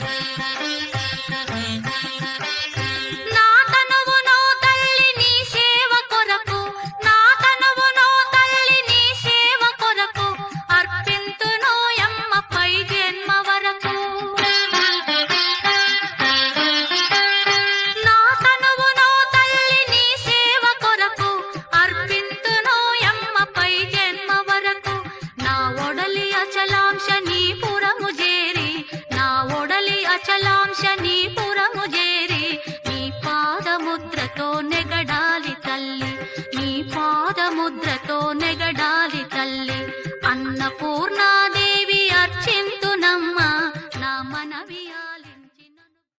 Thank you. నీ పురము చేరి నీ పాదముద్రతో నెగడా